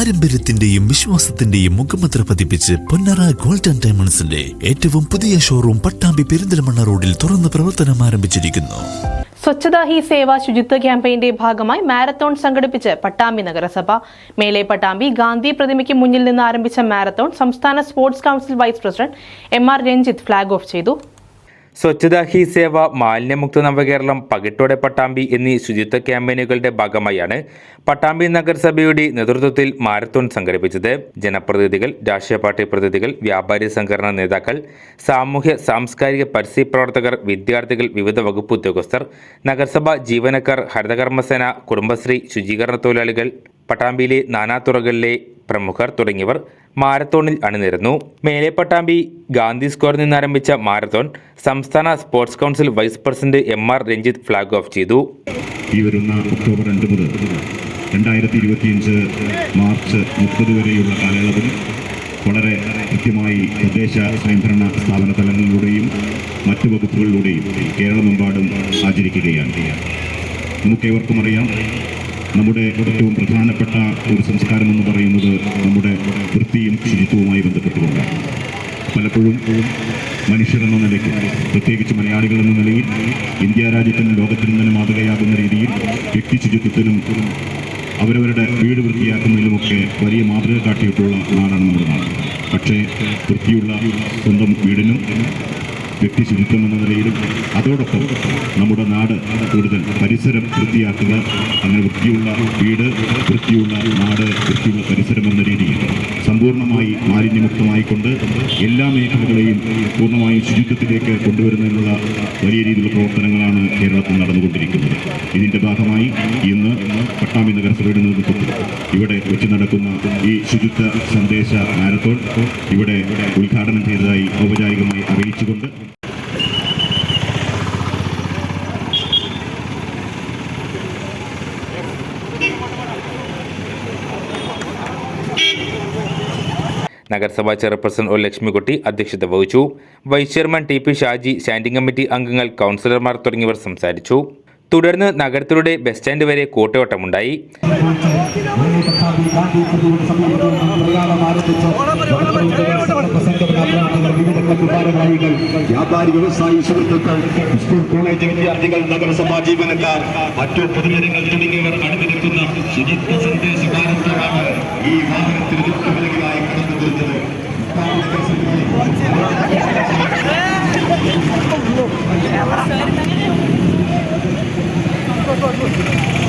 പാരമ്പര്യത്തിന്റെയും വിശ്വാസത്തിന്റെയും മുഖമുദ്ര പതിപ്പിച്ച് പൊന്നറ ഗോൾഡൻ ഡയമണ്ട്സിന്റെ ഏറ്റവും പുതിയ ഷോറൂം പട്ടാമ്പി പെരിന്തൽമണ്ണ റോഡിൽ തുറന്ന് പ്രവർത്തനം ആരംഭിച്ചിരിക്കുന്നു. സ്വച്ഛതാ ഹി സേവ ശുചിത്വ ക്യാമ്പയിന്റെ ഭാഗമായി മാരത്തോൺ സംഘടിപ്പിച്ച് പട്ടാമ്പി നഗരസഭ. മേലെ പട്ടാമ്പി ഗാന്ധി പ്രതിമയ്ക്ക് മുന്നിൽ നിന്ന് ആരംഭിച്ച മാരത്തോൺ സംസ്ഥാന sports council vice president M R Ranjith flag off ചെയ്തു. സ്വച്ഛതാ ഹി സേവ മാലിന്യമുക്ത നവകേരളം പകിട്ടോടെ പട്ടാമ്പി എന്നീ ശുചിത്വ ക്യാമ്പയിനുകളുടെ ഭാഗമായാണ് പട്ടാമ്പി നഗരസഭയുടെ നേതൃത്വത്തിൽ മാരത്തോൺ സംഘടിപ്പിച്ചത്. ജനപ്രതിനിധികൾ രാഷ്ട്രീയ പാർട്ടി പ്രതിനിധികൾ വ്യാപാരി സംഘടനാ നേതാക്കൾ സാമൂഹ്യ സാംസ്കാരിക പരിസ്ഥിതി പ്രവർത്തകർ വിദ്യാർത്ഥികൾ വിവിധ വകുപ്പ് ഉദ്യോഗസ്ഥർ നഗരസഭാ ജീവനക്കാർ ഹരിതകർമ്മസേന കുടുംബശ്രീ ശുചീകരണ തൊഴിലാളികൾ പട്ടാമ്പിയിലെ നാനാതുറകളിലെ പ്രമുഖർ തുടങ്ങിയവർ മാരത്തോണിൽ അണിനിരന്നു. മേലേപ്പട്ടാമ്പി പട്ടാമ്പി ഗാന്ധി സ്ക്വയറിൽ നിന്ന് ആരംഭിച്ച മാരത്തോൺ സംസ്ഥാന sports council vice president M R Ranjith flag off ചെയ്തു. ഈ വരുന്ന ഒക്ടോബർ രണ്ട് മുതൽ രണ്ടായിരത്തി ഇരുപത്തിയഞ്ച് മാർച്ച് മുപ്പത് വരെയുള്ള കാലയളവിൽ വളരെ കൃത്യമായി തദ്ദേശ സ്വയംഭരണ സ്ഥാപന തലങ്ങളിലൂടെയും മറ്റ് വകുപ്പുകളിലൂടെയും കേരളമെമ്പാടും ആചരിക്കുകയാണ്. നമുക്കേവർക്കും അറിയാം നമ്മുടെ ഏറ്റവും പ്രധാനപ്പെട്ട ഒരു സംസ്കാരം എന്ന് പറയുന്നത് നമ്മുടെ വൃത്തിയും ശുചിത്വവുമായി ബന്ധപ്പെട്ടുകൊണ്ടാണ് പലപ്പോഴും മനുഷ്യർ എന്ന നിലയ്ക്ക് പ്രത്യേകിച്ച് മലയാളികൾ എന്ന നിലയിൽ ഇന്ത്യ രാജ്യത്തിനും ലോകത്തിനും തന്നെ മാതൃകയാകുന്ന രീതിയിൽ വ്യക്തി ശുചിത്വത്തിനും അവരവരുടെ വീട് വൃത്തിയാക്കുന്നതിലുമൊക്കെ വലിയ മാതൃക കാട്ടിയിട്ടുള്ള നാടാണ് നമ്മുടെ നാട്. പക്ഷേ വൃത്തിയുള്ള സ്വന്തം വീടിനും വ്യക്തി ശുചിത്വം എന്ന നിലയിലും അതോടൊപ്പം നമ്മുടെ നാട് കൂടുതൽ പരിസരം വൃത്തിയാക്കുക അങ്ങനെ വൃത്തിയുള്ള വീട് വൃത്തിയുള്ള നാട് വൃത്തിയുള്ള പരിസരം എന്ന രീതിയിൽ സമ്പൂർണമായി മാലിന്യമുക്തമായിക്കൊണ്ട് എല്ലാ മേഖലകളെയും പൂർണമായും ശുചിത്വത്തിലേക്ക് കൊണ്ടുവരുന്നതിനുള്ള വലിയ രീതിയിലുള്ള പ്രവർത്തനങ്ങളാണ് കേരളത്തിൽ നടന്നുകൊണ്ടിരിക്കുന്നത്. ഇതിന്റെ ഭാഗമായി ഇന്ന് പട്ടാമ്പി നഗരസഭയുടെ നേതൃത്വത്തിൽ ഇവിടെ വെച്ച് നടക്കുന്ന ഈ ശുചിത്വ സന്ദേശ മാരത്തോൺ ഇവിടെ ഉദ്ഘാടനം ചെയ്തതായി ഔപചാരികമായി അറിയിച്ചുകൊണ്ട് നഗരസഭാ ചെയർപേഴ്സൺ ഒ ലക്ഷ്മിക്കുട്ടി അധ്യക്ഷത വഹിച്ചു. Vice chairman T P Shaji standing committee അംഗങ്ങൾ കൗൺസിലർമാർ തുടങ്ങിയവർ സംസാരിച്ചു. തുടർന്ന് നഗരത്തിലൂടെ ബസ് സ്റ്റാൻഡ് വരെ കൂട്ടയോട്ടമുണ്ടായി. വ്യാപാരി വ്യവസായി സുഹൃത്തുക്കൾ സ്കൂൾ കോളേജ് വിദ്യാർത്ഥികൾ നഗരസഭാ ജീവനക്കാർ മറ്റു പൊതുജനങ്ങൾ തുടങ്ങിയവർ അണിനിരക്കുന്ന ശുചിത്വ സന്ദേശ Go, go.